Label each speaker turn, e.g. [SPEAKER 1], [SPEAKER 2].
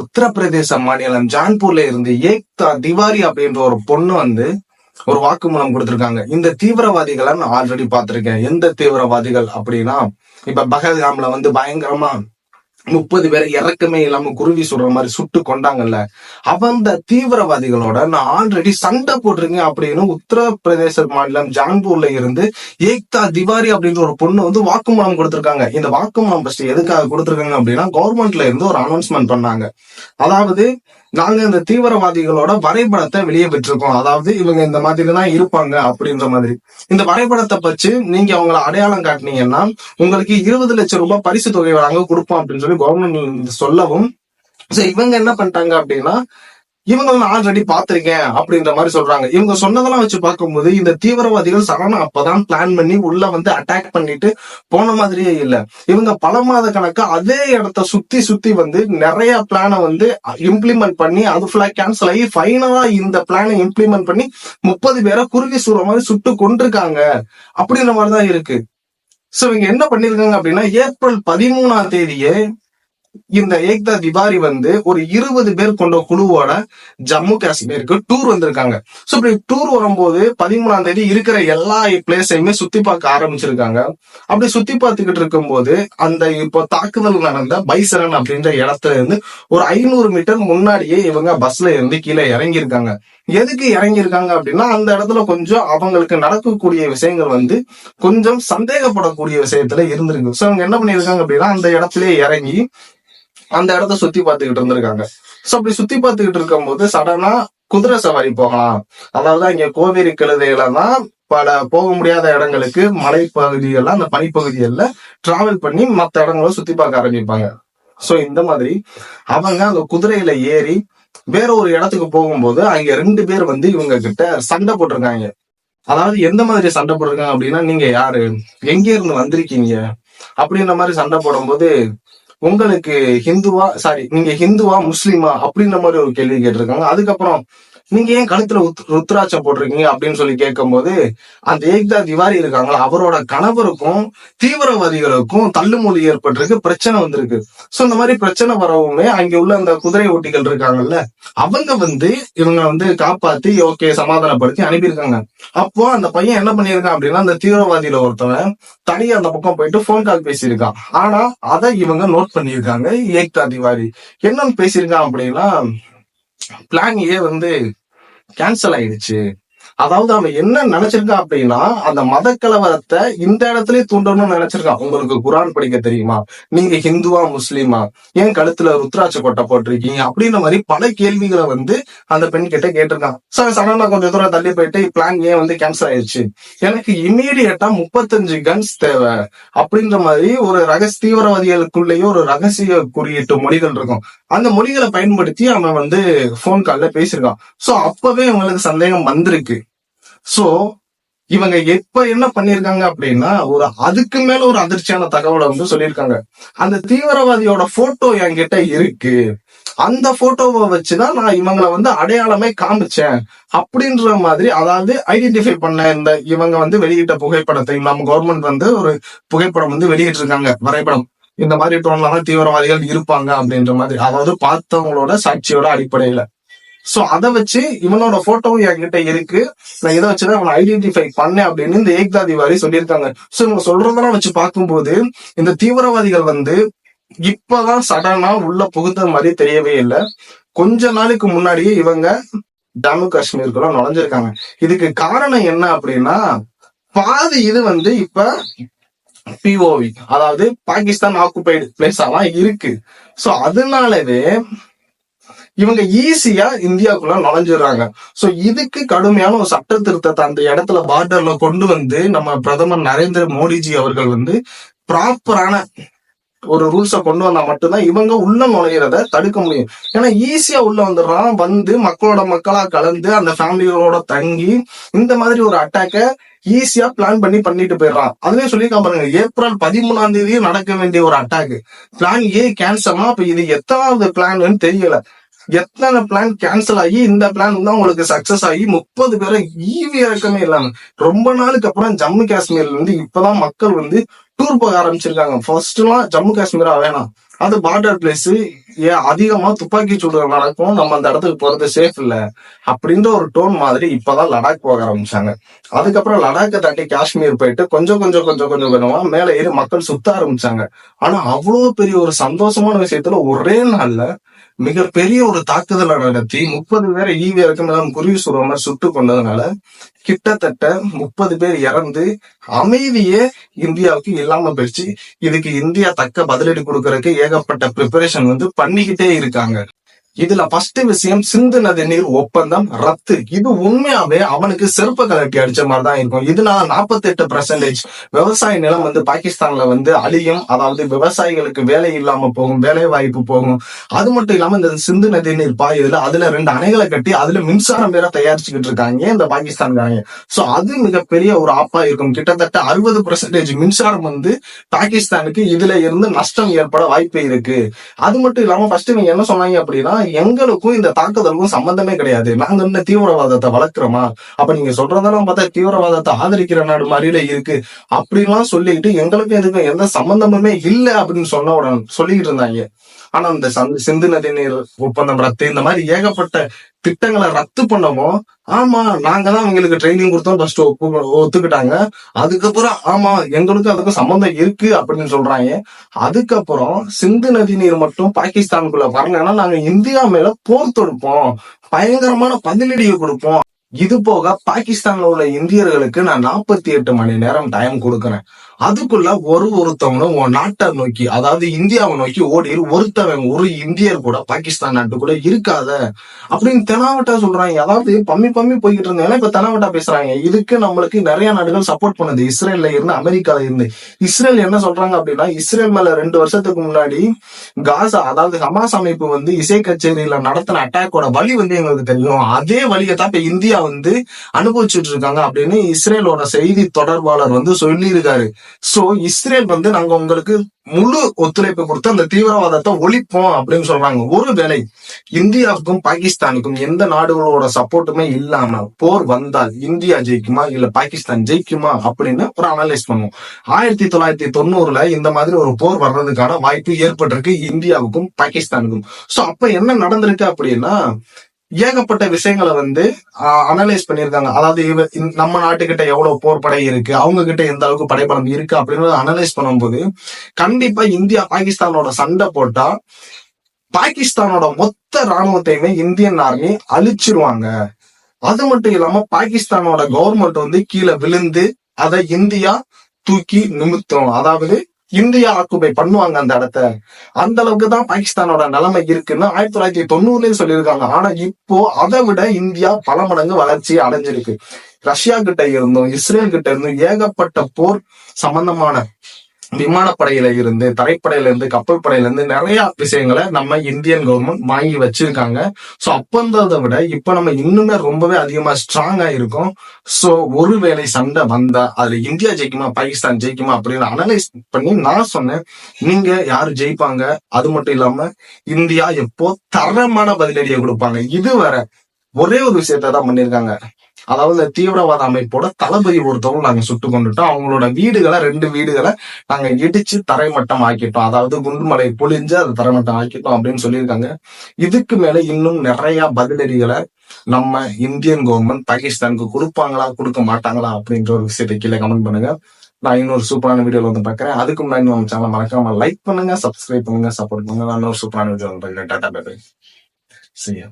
[SPEAKER 1] உத்தரப்பிரதேச மாநிலம் ஜான்பூர்ல இருந்து ஏக்தா திவாரி அப்படின்ற ஒரு பொண்ணு வந்து ஒரு வாக்குமூலம் கொடுத்திருக்காங்க. இந்த தீவிரவாதிகளை நான் ஆல்ரெடி பார்த்திருக்கேன். எந்த தீவிரவாதிகள் அப்படின்னா இப்ப பகல்காம்ல வந்து பயங்கரமா முப்பது பேரை இறக்கமே இல்லாம குருவி சொல்ற மாதிரி சுட்டு கொண்டாங்கல்ல. அந்த தீவிரவாதிகளோட நான் ஆல்ரெடி சண்டை போட்டிருக்கேன் அப்படின்னு உத்தரப்பிரதேச மாநிலம் ஜான்பூர்ல இருந்து ஏக்தா திவாரி அப்படின்ற ஒரு பொண்ணு வந்து வாக்குமூலம் கொடுத்திருக்காங்க. இந்த வாக்குமூலம் ஃபர்ஸ்ட் எதுக்காக கொடுத்திருக்காங்க அப்படின்னா கவர்மெண்ட்ல இருந்து ஒரு அனௌன்ஸ்மெண்ட் பண்ணாங்க. அதாவது நாங்க இந்த தீவிரவாதிகளோட வரைபடத்தை வெளியே பெற்றிருக்கோம். அதாவது இவங்க இந்த மாதிரி தான் இருப்பாங்க அப்படின்ற மாதிரி. இந்த வரைபடத்தை பச்சு நீங்க அவங்களை அடையாளம் காட்டினீங்கன்னா உங்களுக்கு இருபது லட்சம் ரூபாய் பரிசு தொகை வழங்க கொடுப்போம் அப்படின்னு சொல்லி கவர்மெண்ட் சொல்லவும். சோ இவங்க என்ன பண்ணிட்டாங்க அப்படின்னா இவங்க நான் ஆல்ரெடி பாத்திருக்கேன் அப்படின்ற மாதிரி சொல்றாங்க. இவங்க சொன்னதெல்லாம் வச்சு பார்க்கும்போது இந்த தீவிரவாதிகள் சரணம் அப்பதான் பிளான் பண்ணி உள்ள வந்து அட்டாக் பண்ணிட்டு போன மாதிரியே இல்ல. இவங்க பல மாத கணக்கு அதே இடத்த சுத்தி சுத்தி வந்து நிறைய பிளானை வந்து இம்ப்ளிமெண்ட் பண்ணி அது ஃபுல்லா கேன்சல் ஆகி ஃபைனலா இந்த பிளானை இம்ப்ளிமெண்ட் பண்ணி முப்பது பேரை குருவி சுடுற மாதிரி சுட்டு கொண்டிருக்காங்க அப்படின்ற மாதிரிதான் இருக்கு. சோ இவங்க என்ன பண்ணிருக்காங்க அப்படின்னா ஏப்ரல் பதிமூணாம் தேதியே இந்த ஏக்தா திவாரி வந்து ஒரு இருபது பேர் கொண்ட குழுவோட ஜம்மு காஷ்மீருக்கு டூர் வந்திருக்காங்க. சோ இப்படி டூர் வரும்போது பதிமூணாம் தேதி இருக்கிற எல்லா பிளேஸையுமே சுத்தி பார்க்க ஆரம்பிச்சிருக்காங்க. அப்படி சுத்தி பார்த்துக்கிட்டு இருக்கும்போது அந்த இப்போ தாக்குதல் நடந்த பைசரன் அப்படின்ற இடத்துல இருந்து ஒரு ஐநூறு மீட்டர் முன்னாடியே இவங்க பஸ்ல இருந்து கீழே இறங்கியிருக்காங்க. எதுக்கு இறங்கியிருக்காங்க அப்படின்னா அந்த இடத்துல கொஞ்சம் அவங்களுக்கு நடக்கக்கூடிய விஷயங்கள் வந்து கொஞ்சம் சந்தேகப்படக்கூடிய விஷயத்துல இருந்திருக்கு. சோ அவங்க என்ன பண்ணியிருக்காங்க அப்படின்னா அந்த இடத்துலயே இறங்கி அந்த இடத்த சுத்தி பார்த்துக்கிட்டு இருந்திருக்காங்க. சோ அப்படி சுத்தி பார்த்துக்கிட்டு இருக்கும்போது சடனா குதிரை சவாரி போகலாம். அதாவது அங்க கோவேரி கழுதையில தான் பல போக முடியாத இடங்களுக்கு மலைப்பகுதிகள்ல அந்த பனிப்பகுதிகளில் டிராவல் பண்ணி மத்த இடங்களை சுத்தி பார்க்க ஆரம்பிப்பாங்க. சோ இந்த மாதிரி அவங்க அந்த குதிரையில ஏறி வேற ஒரு இடத்துக்கு போகும்போது அங்க ரெண்டு பேர் வந்து இவங்க கிட்ட சண்டை போட்டிருக்காங்க. அதாவது எந்த மாதிரி சண்டை போட்டிருக்காங்க அப்படின்னா நீங்க யாரு? எங்க இருந்து வந்திருக்கீங்க? அப்படின்ற மாதிரி சண்டை போடும்போது உங்களுக்கு ஹிந்துவா சாரி நீங்க ஹிந்துவா முஸ்லீமா அப்படின்ற மாதிரி ஒரு கேள்வி கேட்டிருக்காங்க. அதுக்கப்புறம் நீங்க ஏன் கழுத்துல உத்- ருத்ராட்சம் போட்டிருக்கீங்க அப்படின்னு சொல்லி கேட்கும்போது அந்த ஏக்தா திவாரி இருக்காங்களா அவரோட கணவருக்கும் தீவிரவாதிகளுக்கும் தள்ளுமொழி ஏற்பட்டிருக்கு பிரச்சனை வந்திருக்கு. சோ இந்த மாதிரி பிரச்சனை வரவுமே அங்க உள்ள அந்த குதிரை ஓட்டிகள் இருக்காங்கல்ல அவங்க வந்து இவங்க வந்து காப்பாத்தி ஓகே சமாதானப்படுத்தி அனுப்பியிருக்காங்க. அப்போ அந்த பையன் என்ன பண்ணியிருக்கான் அப்படின்னா அந்த தீவிரவாதியில ஒருத்தவன் தனியா அந்த பக்கம் போயிட்டு போன் கால் பேசியிருக்கான். ஆனா அதை இவங்க நோட் பண்ணியிருக்காங்க ஏக்தா திவாரி. என்னன்னு பேசியிருக்கான் அப்படின்னா பிளான் ஏ வந்து கேன்சல் ஆயிடுச்சு. அதாவது அவன் என்ன நினைச்சிருக்கான் அப்படின்னா அந்த மத கலவரத்தை இந்த இடத்துலயே தூண்டணும்னு நினைச்சிருக்கான் உங்களுக்கு குரான் படிக்க தெரியுமா? நீங்க ஹிந்துவா முஸ்லீமா? ஏன் கழுத்துல ருத்ராட்ச கொட்டை போட்டிருக்கீங்க? அப்படின்ற மாதிரி பல கேள்விகளை வந்து அந்த பெண் கிட்ட கேட்டிருக்கான் சோ சடனா கொஞ்சம் தூரம் தள்ளி போயிட்டு பிளான் ஏன் வந்து கேன்சல் ஆயிடுச்சு எனக்கு இமீடியட்டா முப்பத்தஞ்சு கன்ஸ் தேவை. அப்படின்ற மாதிரி ஒரு ரகசிய தீவிரவாதிகளுக்குள்ளேயே ஒரு ரகசிய குறியீட்டு மொழிகள் இருக்கும். அந்த மொழிகளை பயன்படுத்தி அவன் வந்து போன் கால்ல பேசியிருக்கான். சோ அப்பவே உங்களுக்கு சந்தேகம் வந்திருக்கு. சோ இவங்க எப்ப என்ன பண்ணிருக்காங்க அப்படின்னா ஒரு அதுக்கு மேல ஒரு அதிர்ச்சியான தகவலை வந்து சொல்லியிருக்காங்க. அந்த தீவிரவாதியோட போட்டோ என்கிட்ட இருக்கு. அந்த போட்டோவை வச்சுதான் நான் இவங்களை வந்து அடையாளமே காமிச்சேன். அப்படின்ற மாதிரி அதாவது ஐடென்டிஃபை பண்ண இந்த இவங்க வந்து வெளியிட்ட புகைப்படத்தை நம்ம கவர்மெண்ட் வந்து ஒரு புகைப்படம் வந்து வெளியிட்டு இருக்காங்க வரைபடம். இந்த மாதிரி டோன்லாம் தீவிரவாதிகள் இருப்பாங்க அப்படின்ற மாதிரி. அதாவது பார்த்தவங்களோட சாட்சியோட அடிப்படையில. சோ அதை வச்சு இவனோட போட்டோவும் என்கிட்ட இருக்கு. நான் இதை வச்சுதான் அவனை ஐடென்டிஃபை பண்ணேன் அப்படின்னு இந்த ஏக்தா திவாரி சொல்லியிருக்காங்க. சோ இவங்க சொல்றதெல்லாம் வச்சு பார்க்கும்போது இந்த தீவிரவாதிகள் வந்து இப்பதான் சடனா உள்ள புகுந்த மாதிரி தெரியவே இல்லை. கொஞ்ச நாளுக்கு முன்னாடியே இவங்க ஜம்மு காஷ்மீருக்குள்ள நுழைஞ்சிருக்காங்க. இதுக்கு காரணம் என்ன அப்படின்னா பாதி இது வந்து இப்ப பிஓவி அதாவது பாகிஸ்தான் ஆக்குபைடு பிளேஸா எல்லாம் இருக்கு. சோ அதனாலவே இவங்க ஈஸியா இந்தியாவுக்குள்ள நுழைஞ்சிடுறாங்க சோ இதுக்கு கடுமையான ஒரு சட்ட திருத்தத்தை அந்த இடத்துல பார்டர்ல கொண்டு வந்து நம்ம பிரதமர் நரேந்திர மோடிஜி அவர்கள் வந்து ப்ராப்பரான ஒரு ரூல்ஸை கொண்டு வந்தா மட்டும்தான் இவங்க உள்ள நுழையிறத தடுக்க முடியும். ஏன்னா ஈஸியா உள்ள வந்துடுறான் வந்து மக்களோட மக்களா கலந்து அந்த ஃபேமிலியோட தங்கி இந்த மாதிரி ஒரு அட்டாக்க ஈஸியா பிளான் பண்ணி பண்ணிட்டு போயிடுறான். அதுவே சொல்லியிருக்கான் பாருங்க ஏப்ரல் பதிமூணாம் தேதி நடக்க வேண்டிய ஒரு அட்டாக் பிளான் ஏ கேன்சல்னா அப்ப இது எத்தனாவது பிளான்னு தெரியல. எத்தனை பிளான் கேன்சல் ஆகி இந்த பிளான் வந்து உங்களுக்கு சக்சஸ் ஆகி முப்பது பேரை ஈவி இறக்கமே இல்லாம ரொம்ப நாளுக்கு அப்புறம் ஜம்மு காஷ்மீர்ல இருந்து இப்பதான் மக்கள் வந்து டூர் போக ஆரம்பிச்சிருக்காங்க. ஃபர்ஸ்ட் எல்லாம் ஜம்மு காஷ்மீரா வேணாம். அது பார்டர் பிளேஸ் ஏன் அதிகமா துப்பாக்கி சூடு நடக்கும். நம்ம அந்த இடத்துக்கு போறது சேஃப் இல்ல. அப்படின்ற ஒரு டோன் மாதிரி இப்பதான் லடாக் போக ஆரம்பிச்சாங்க. அதுக்கப்புறம் லடாக்கை தாண்டி காஷ்மீர் போயிட்டு கொஞ்சம் கொஞ்சம் கொஞ்சம் கொஞ்சம் கொஞ்சமா மேல ஏறி மக்கள் சுத்த ஆரம்பிச்சாங்க. ஆனா அவ்வளவு பெரிய ஒரு சந்தோஷமான விஷயத்துல ஒரே நாள்ல மிகப்பெரிய ஒரு தாக்குதலை நடத்தி முப்பது பேரை ஈவி இறக்கம் எல்லாம் குருவி சுடுற மாதிரி சுட்டு கொண்டதுனால கிட்டத்தட்ட முப்பது பேர் இறந்து அமைதியே இந்தியாவுக்கு இல்லாம போயிடுச்சு. இதுக்கு இந்தியா தக்க பதிலடி கொடுக்கறதுக்கு ஏகப்பட்ட ப்ரிப்பரேஷன் வந்து பண்ணிக்கிட்டே இருக்காங்க. இதுல ஃபர்ஸ்ட் விஷயம் சிந்து நதி நீர் ஒப்பந்தம் ரத்து. இது உண்மையாவே அவனுக்கு செருப்பு கலட்டி அடிச்ச மாதிரி தான் இருக்கும். இதனால நாற்பத்தி எட்டு பர்சன்டேஜ் விவசாய நிலம் வந்து பாகிஸ்தான்ல வந்து அழியும். அதாவது விவசாயிகளுக்கு வேலை இல்லாம போகும் வேலை வாய்ப்பு போகும். அது மட்டும் இல்லாம இந்த சிந்து நதி நீர் பாயுதுல அதுல ரெண்டு அணைகளை கட்டி அதுல மின்சாரம் வேற தயாரிச்சுக்கிட்டு இருக்காங்க. இந்த பாகிஸ்தான்காரங்க. சோ அது மிகப்பெரிய ஒரு ஆப்பா இருக்கும். கிட்டத்தட்ட அறுபது பர்சன்டேஜ் மின்சாரம் வந்து பாகிஸ்தானுக்கு இதுல இருந்து நஷ்டம் ஏற்பட வாய்ப்பு இருக்கு. அது மட்டும் இல்லாம ஃபர்ஸ்ட் இவங்க என்ன சொன்னாங்க அப்படின்னா எங்களுக்கும் இந்த தாக்குதலுக்கும் சம்பந்தமே கிடையாது. நாங்க என்ன தீவிரவாதத்தை வளர்க்கிறோமா? அப்ப நீங்க சொல்றதெல்லாம் பார்த்தா தீவிரவாதத்தை ஆதரிக்கிற நாடு மாதிரில இருக்கு. அப்படின்லாம் சொல்லிட்டு எங்களுக்கும் எதுக்கும் எந்த சம்பந்தமுமே இல்லை அப்படின்னு சொன்ன உடனே சொல்லிட்டு இருந்தாங்க. ஆனா இந்த சிந்து நதி நீர் ஒப்பந்தம் ரத்து இந்த மாதிரி ஏகப்பட்ட திட்டங்களை ரத்து பண்ணவும் ஆமா நாங்க தான் அவங்களுக்கு ட்ரைனிங் கொடுத்தோம் ஃபர்ஸ்ட் ஒத்துக்கிட்டாங்க. அதுக்கப்புறம் ஆமா எங்களுக்கும் அதுக்கும் சம்பந்தம் இருக்கு அப்படின்னு சொல்றாங்க. அதுக்கப்புறம் சிந்து நதி நீர் மட்டும் பாகிஸ்தானுக்குள்ள வரலன்னா நாங்க இந்தியா மேல போர் தொடுப்போம். பயங்கரமான பதிலடியை கொடுப்போம். இது போக பாகிஸ்தான்ல உள்ள இந்தியர்களுக்கு நான் நாற்பத்தி எட்டு மணி நேரம் டைம் கொடுக்குறேன். அதுக்குள்ள ஒரு ஒருத்தவனும் உன் நாட்டை நோக்கி அதாவது இந்தியாவை நோக்கி ஓடி ஒருத்தவன் ஒரு இந்தியர் கூட பாகிஸ்தான் நாட்டுக்குள்ள இருக்காத அப்படின்னு தெனாவட்டா சொல்றாங்க. அதாவது பம்மி பம்மி போய்கிட்டு இருந்தாங்க இப்ப தெனாவட்டா பேசுறாங்க. இதுக்கு நம்மளுக்கு நிறைய நாடுகள் சப்போர்ட் பண்ணுது. இஸ்ரேல்ல இருந்து அமெரிக்கால இருந்து. இஸ்ரேல் என்ன சொல்றாங்க அப்படின்னா இஸ்ரேல் மேல ரெண்டு வருஷத்துக்கு முன்னாடி காசா அதாவது ஹமாஸ் அமைப்பு வந்து இசை கச்சேரியில நடத்தின அட்டாக்கோட வழி வந்து எங்களுக்கு தெரியும். அதே வழியை தான் இப்ப இந்தியா வந்து அனுபவிச்சுட்டு இருக்காங்க அப்படின்னு இஸ்ரேலோட செய்தி தொடர்பாளர் வந்து சொல்லியிருக்காரு. சோ இஸ்ரேல் வந்து நாங்க உங்களுக்கு முழு ஒத்துழைப்பு கொடுத்து அந்த தீவிரவாதத்தை ஒழிப்போம் அப்படின்னு சொல்றாங்க. ஒருவேளை இந்தியாவுக்கும் பாகிஸ்தானுக்கும் எந்த நாடுகளோட சப்போர்ட்டுமே இல்லாம போர் வந்தால் இந்தியா ஜெயிக்குமா? இல்ல பாகிஸ்தான் ஜெயிக்குமா? அப்படின்னு ஒரு அனலைஸ் பண்ணுவோம். ஆயிரத்தி தொள்ளாயிரத்தி தொண்ணூறுல இந்த மாதிரி ஒரு போர் வர்றதுக்கான வாய்ப்பு ஏற்பட்டிருக்கு இந்தியாவுக்கும் பாகிஸ்தானுக்கும். சோ அப்ப என்ன நடந்திருக்கு அப்படின்னா ஏகப்பட்ட விஷயங்களை வந்து அனலைஸ் பண்ணியிருக்காங்க. அதாவது இவ நம்ம நாட்டுக்கிட்ட எவ்வளவு போர் படை இருக்கு அவங்க கிட்ட எந்த அளவுக்கு படைப்படம் இருக்கு அப்படின்னு அனலைஸ் பண்ணும்போது கண்டிப்பா இந்தியா பாகிஸ்தானோட சண்டை போட்டா பாகிஸ்தானோட மொத்த ராணுவத்தையுமே இந்தியன் ஆர்மி அழிச்சிருவாங்க. அது மட்டும் இல்லாம பாகிஸ்தானோட கவர்மெண்ட் வந்து கீழே விழுந்து அதை இந்தியா தூக்கி நிமித்தணும். அதாவது இந்தியா ஆக்குபை பண்ணுவாங்க அந்த இடத்த. அந்த அளவுக்கு தான் பாகிஸ்தானோட நிலைமை இருக்குன்னு ஆயிரத்தி தொள்ளாயிரத்தி தொண்ணூறுலயே சொல்லியிருக்காங்க. ஆனா இப்போ அதை விட இந்தியா பல மடங்கு வளர்ச்சி அடைஞ்சிருக்கு. ரஷ்யா கிட்ட இருந்தும் இஸ்ரேல் கிட்ட இருந்தும் ஏகப்பட்ட போர் சம்பந்தமான விமானப்படையில இருந்து தரைப்படையில இருந்து கப்பல் படையில இருந்து நிறைய விஷயங்களை நம்ம இந்தியன் கவர்மெண்ட் வாங்கி வச்சிருக்காங்க. சோ அப்பந்ததை விட இப்ப நம்ம இன்னுமே ரொம்பவே அதிகமா ஸ்ட்ராங்கா இருக்கும். சோ ஒருவேளை சண்டை வந்தா அதுல இந்தியா ஜெயிக்குமா பாகிஸ்தான் ஜெயிக்குமா அப்படின்னு அனலைஸ் பண்ணி நான் சொன்னேன். நீங்க யாரு ஜெயிப்பாங்க? அது மட்டும் இல்லாம இந்தியா எப்போ தரமான பதிலடியை கொடுப்பாங்க? இதுவரை ஒரே ஒரு விஷயத்தை தான் பண்ணிருக்காங்க அதாவது தீவிரவாத அமைப்போட தளபதி ஒருத்தவங்க நாங்க சுட்டு கொண்டுட்டோம். அவங்களோட வீடுகளை ரெண்டு வீடுகளை நாங்க இடிச்சு தரைமட்டம் ஆக்கிட்டோம். அதாவது குண்டுமலை பொழிஞ்சு அதை தரைமட்டம் ஆக்கிட்டோம் அப்படின்னு சொல்லியிருக்காங்க. இதுக்கு மேல இன்னும் நிறைய பதிலடிகளை நம்ம இந்தியன் கவர்மெண்ட் பாகிஸ்தானுக்கு கொடுப்பாங்களா கொடுக்க மாட்டாங்களா அப்படின்ற ஒரு விஷயத்தை கீழே கமெண்ட் பண்ணுங்க. நான் இன்னொரு சூப்பரான வீடியோல வந்து பாக்குறேன் அதுக்கு முன்னாடி நம்ம சேனல் மறக்காம லைக் பண்ணுங்க சப்ஸ்கிரைப் பண்ணுங்க சப்போர்ட் பண்ணுங்க. நான் இன்னொரு சூப்பரான வீடியோ வந்து பார்க்கறேன். டாடா பை சரியா.